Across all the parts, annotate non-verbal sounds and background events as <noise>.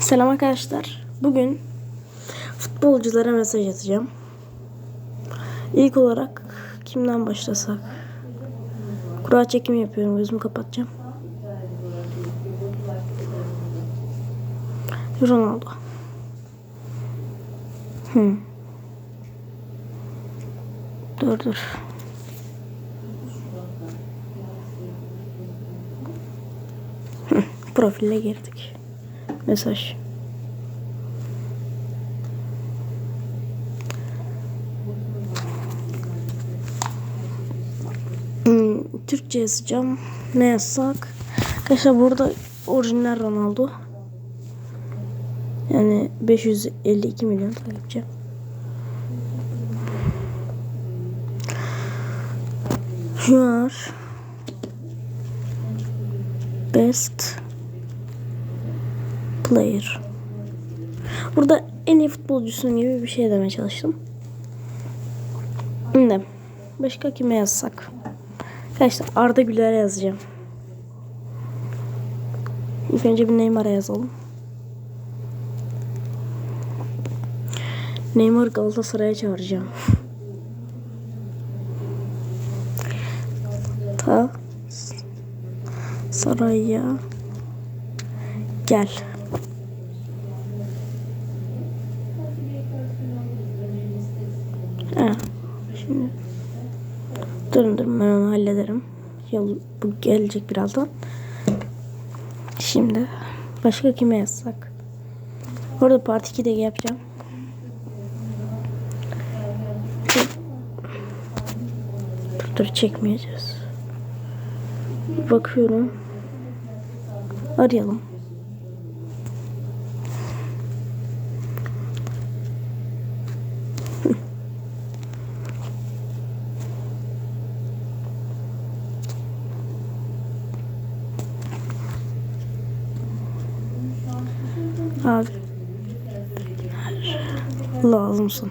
Selam arkadaşlar. Bugün futbolculara mesaj atacağım. İlk olarak kimden başlasak? Kura çekimi yapıyorum. Gözümü kapatacağım. Ronaldo. Hmm. Dur dur. Profile girdik. Mesaj. Hmm, Türkçe yazacağım. Ne yazsak? Arkadaşlar burada orijinal Ronaldo. Yani 552 milyon takipçi. You are best player. Burada en iyi futbolcusun gibi bir şey demeye çalıştım. Şimdi başka kime yazsak? Arkadaşlar Arda Güler'e yazacağım. İlk önce bir Neymar'a yazalım. Neymar Galatasaray'a çağıracağım. Ta Saray'a gel. Ha, şimdi durun ben onu hallederim. Yol, bu gelecek birazdan. Şimdi başka kime yazsak? Orada part 2'de yapacağım. Dur, dur çekmeyeceğiz. Bakıyorum. Arayalım. Abi. Lazımsın.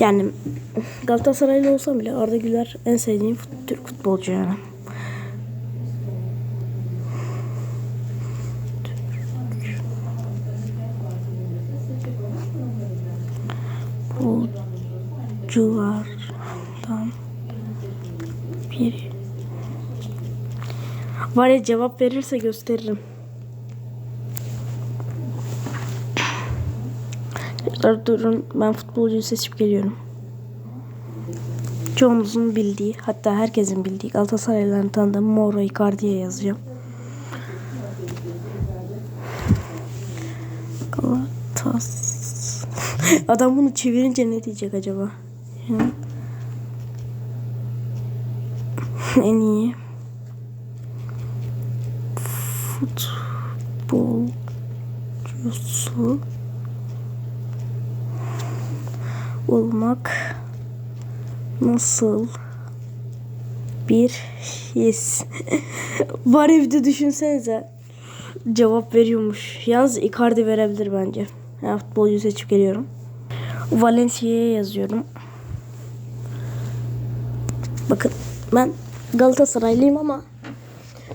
Yani Galatasaraylı olsam bile Arda Güler en sevdiğim fut- Türk futbolcu yani. Futbolculardan biri. Var ya cevap verirse gösteririm. Arkadaşlar durun ben futbolcuyu seçip geliyorum. Çoğunuzun bildiği hatta herkesin bildiği Galatasaraylıların tanıdığı Mauro Icardi'ye yazacağım. Galatas. <laughs> Adam bunu çevirince ne diyecek acaba? Ya. <laughs> en iyi futbolcusu olmak nasıl bir his? <laughs> Var evde düşünsenize. Cevap veriyormuş. Yalnız Icardi verebilir bence. Yani futbolcuyu seçip geliyorum. Valencia'ya yazıyorum. Bakın ben Galatasaraylıyım ama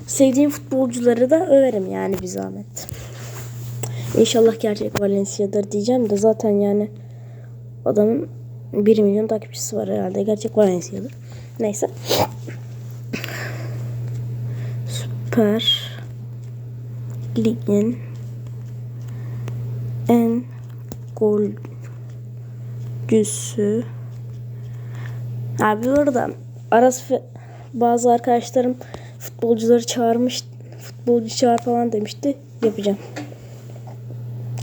sevdiğim futbolcuları da överim yani bir zahmet. İnşallah gerçek Valencia'dır diyeceğim de zaten yani adamın 1 milyon takipçisi var herhalde. Gerçek Valencia'dır. Neyse. Süper Lig'in en golcüsü Abi orada Aras ve bazı arkadaşlarım futbolcuları çağırmış futbolcu çağır falan demişti. Yapacağım.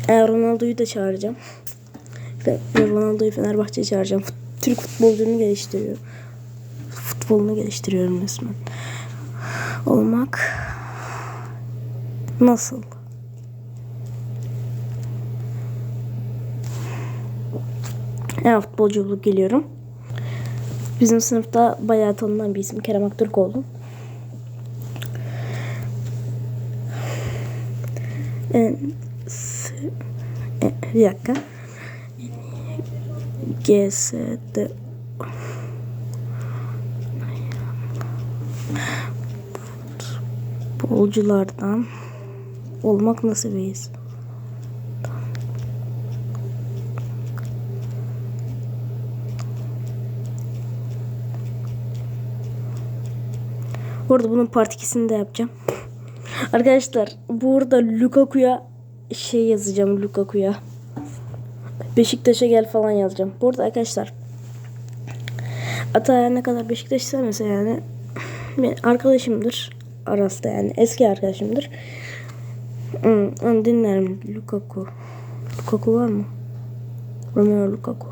Eğer Ronaldo'yu da çağıracağım. Ve Ronaldo'yu Fenerbahçe'ye çağıracağım. Türk futbolcunu geliştiriyor. Futbolunu geliştiriyorum resmen. Olmak nasıl? Evet futbolcu bulup geliyorum. Bizim sınıfta bayağı tanınan bir isim Kerem Aktürkoğlu. E, s, e, bir dakika. GSD Bolculardan olmak nasıl bir his? Nasibiyiz. Burada bunun part 2'sini de yapacağım. Arkadaşlar burada Lukaku'ya şey yazacağım Lukaku'ya. Beşiktaş'a gel falan yazacağım. Burada arkadaşlar Ata her ne kadar Beşiktaş sevmese yani arkadaşımdır. Aras'ta yani eski arkadaşımdır. Onu dinlerim. Lukaku. Lukaku var mı? Romeo Lukaku.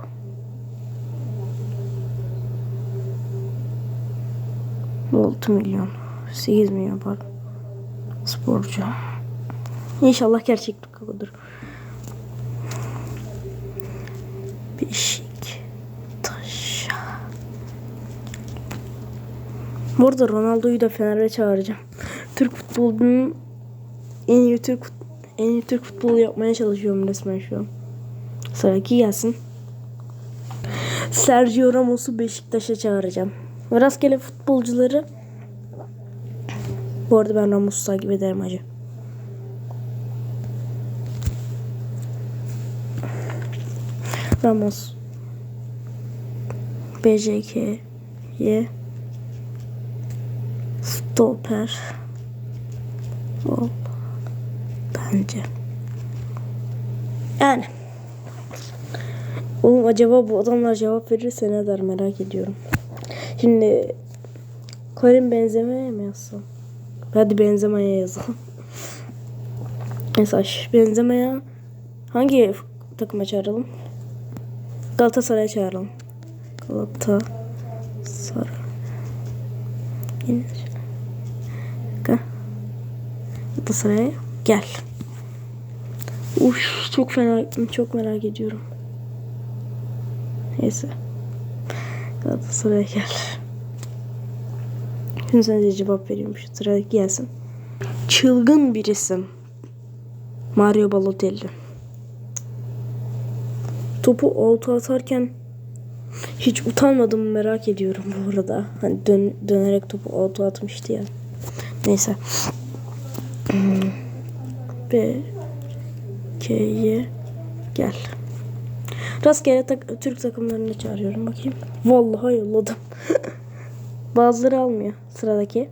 6 milyon. 8 milyon pardon. Sporcu. İnşallah gerçek Lukaku'dur. Beşiktaş. Bu arada Ronaldo'yu da Fener'e çağıracağım. Türk futbolunun en iyi Türk en iyi Türk futbolu yapmaya çalışıyorum resmen şu an. Sıradaki gelsin. Sergio Ramos'u Beşiktaş'a çağıracağım. Ve Rastgele futbolcuları bu arada ben Ramos'u takip ederim hacı. Ramos BJK'ye Stoper Ol Bence Yani Oğlum acaba bu adamlar cevap verirse ne der merak ediyorum. Şimdi Karim Benzema'ya mı yazsam? Hadi Benzema'ya yazalım. Mesaj. Benzema'ya hangi takıma çağıralım? Galatasaray'a çağıralım. Galatasaray. Galatasaray'a gel. Uf çok fena çok merak ediyorum. Neyse. Galatasaray'a gel. Şimdi sana de cevap vereyim şu sıradaki gelsin. Çılgın bir isim. Mario Balotelli. Topu olta atarken hiç utanmadım merak ediyorum bu arada. Hani dön, dönerek topu olta atmıştı ya. Neyse. Hmm. B K'ye gel. Rastgele tak- Türk takımlarını çağırıyorum bakayım. Vallahi yolladım. <laughs> Bazıları almıyor sıradaki.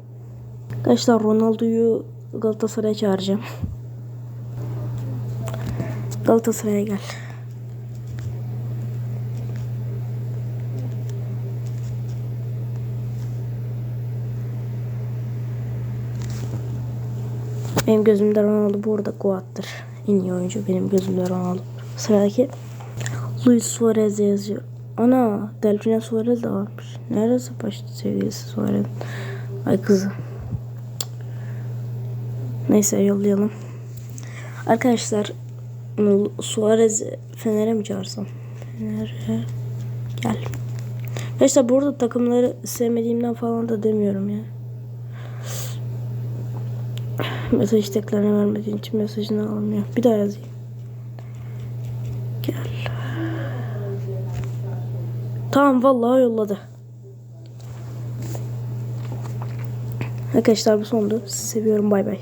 Arkadaşlar Ronaldo'yu Galatasaray'a çağıracağım. Galatasaray'a gel. Benim gözümde Ronaldo bu arada Guat'tır. En iyi oyuncu benim gözümde Ronaldo. Sıradaki Luis Suarez yazıyor. Ana Delfina Suarez de varmış. Neresi başta sevgilisi Suarez? Ay kızı. Neyse yollayalım. Arkadaşlar Suarez Fener'e mi çağırsam? Fener'e gel. Arkadaşlar burada takımları sevmediğimden falan da demiyorum ya. Mesaj teklerine vermediğin için mesajını almıyor. Bir daha yazayım. Tamam vallahi yolladı. Arkadaşlar bu sondu. Sizi seviyorum bay bay.